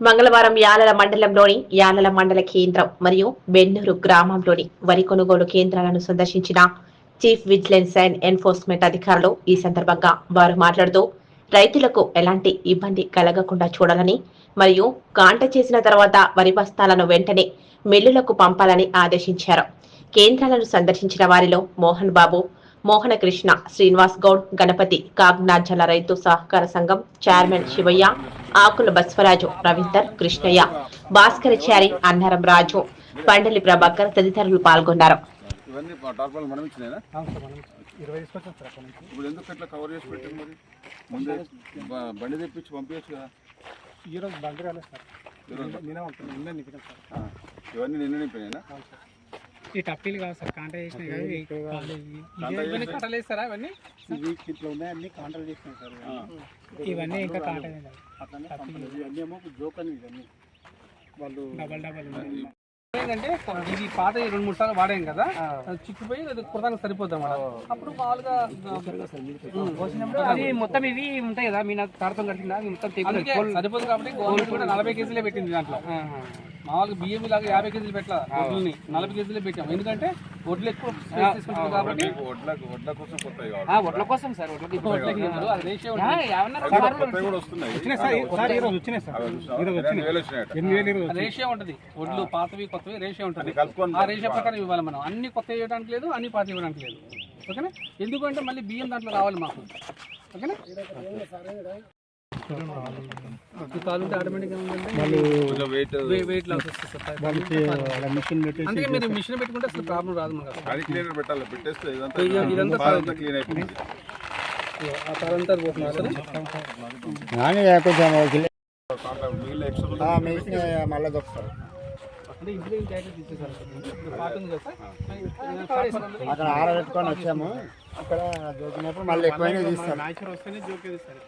మంగళవారం యాలల మండలంలోని యాలల మండల కేంద్రం మరియు బెన్నూరు గ్రామంలోని వరి కొనుగోలు కేంద్రాలను సందర్శించిన చీఫ్ విజిలెన్స్ అండ్ ఎన్ఫోర్స్మెంట్ అధికారులు ఈ సందర్భంగా వారు మాట్లాడుతూ రైతులకు ఎలాంటి ఇబ్బంది కలగకుండా చూడాలని మరియు కాంట చేసిన తర్వాత వరి బస్తాలను వెంటనే మిల్లులకు పంపాలని ఆదేశించారు. కేంద్రాలను సందర్శించిన వారిలో మోహన్ బాబు మోహన కృష్ణ శ్రీనివాస్ గౌడ్ గణపతి కాగ్నాజల రైతు సహకార సంఘం చైర్మన్ శివయ్య ఆకుల బస్వరాజు రవీందర్ కృష్ణయ్య భాస్కరచారి అన్నారం రాజు పండలి ప్రభాకర్ తదితరులు పాల్గొన్నారు. ఇవన్నీ? నిన్న ఉంటుంది నిన్న నింపినాం ఈ టప్పీలు కావు సార్ కాంటా చేసినాయి కదా. ఇవి టప్పీలు కావు. కాలేదు. కాంటా ఇవన్నీ చేసినాయి? కట్టలేస్తారా అవన్నీ ఇవి ఇట్లా ఉన్నాయి అన్ని కాంట్రాల్ చేసినాం సార్. ఇవన్నీ ఇంకా. ఇవన్నీ ఏమో ఇవన్నీ. వాళ్ళు డబల్ డబల్ ఏంటంటే ఇది పాత ఈ రెండు మూడు సార్లు వాడాం కదా అది చిక్కిపోయి సరిపోద్ది అన్నమాట. అప్పుడు మామూలుగా అది మొత్తం ఇవి ఉంటాయి కదా మీ నాకు తాడతం కట్టిందా? మొత్తం తెగులు సరిపోదు కాబట్టి గవర్నమెంట్ కూడా నలభై కేజీలే పెట్టింది దాంట్లో. మామూలుగా బియ్యం లాగా యాభై కేజీలు పెట్టలా వడ్లని నలభై కేజీలే పెట్టాం ఎందుకంటే వడ్లు ఎక్కువ తీసుకుంటుంది కాబట్టి వడ్ల వడ్ల కోసం కొత్తవి కావాలి. ఆ, వడ్ల కోసం సార్ రేషియో ఉంటుంది. వడ్లు పాతవి కొత్తవి రేషియో ఉంటుంది. ఆ రేషియో ప్రకారం ఇవ్వాలి మనం. అన్ని కొత్త ఇవ్వడానికి లేదు అన్ని పాత ఇవ్వడానికి లేదు. ఓకేనా? ఎందుకంటే మళ్ళీ బియ్యం దాంట్లో రావాలి మాకు. ఓకేనా? మిషన్ పెట్టుకుంటే అసలు ప్రాబ్లం రాదు. అది క్లీనర్ పెట్టాలి పెట్టేస్తే ఇదంతా క్లీన్ ఆ తరంతా మళ్ళీ దొరుకుతారు అంటే అక్కడ ఆరబెట్టుకొని వచ్చాము. అక్కడ దొరికినప్పుడు మళ్ళీ ఎక్కువైనా తీస్తారు. వస్తేనే జోకేది సార్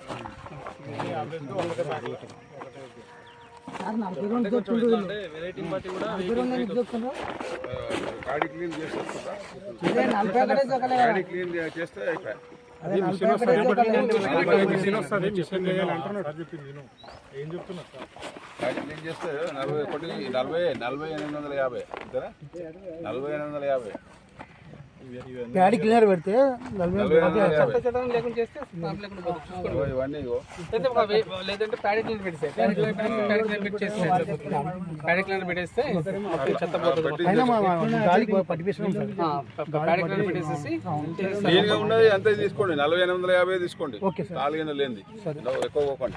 వెరైటీ బట్టి కూడా గాడి క్లీన్ చేసేస్తుందా? గాడి క్లీన్ చేస్తే అయిపోయి గాడి క్లీన్ చేస్తే నలభై ఒకటి నలభై నలభై ఎనిమిది వందల యాభై. నలభై ఎనిమిది వందల యాభై. నలభై నలభై ఎనిమిది వందల లేదంటే లేదంటే ప్యాడీ క్లీన్ పెట్టేస్తే ప్యాడీ క్లీన్ పెట్టేస్తే ప్యాడీ క్లీన్ పెట్టేస్తే ప్యాడీ క్లీన్ పెట్టేస్తే మొత్తం చెత్త పోతుంది. పెట్టి అయినా మా గాలికి పట్టిపిస్తున్నాం సార్ ఆ, ప్యాడీ క్లీన్ పెట్టేసేసి క్లీన్గా ఉన్నది అంతే తీసుకోండి. నలభై ఎనిమిది వందల యాభై తీసుకోండి. Okay sir. నాలుగు లేనిది ఎక్కువ పోకండి.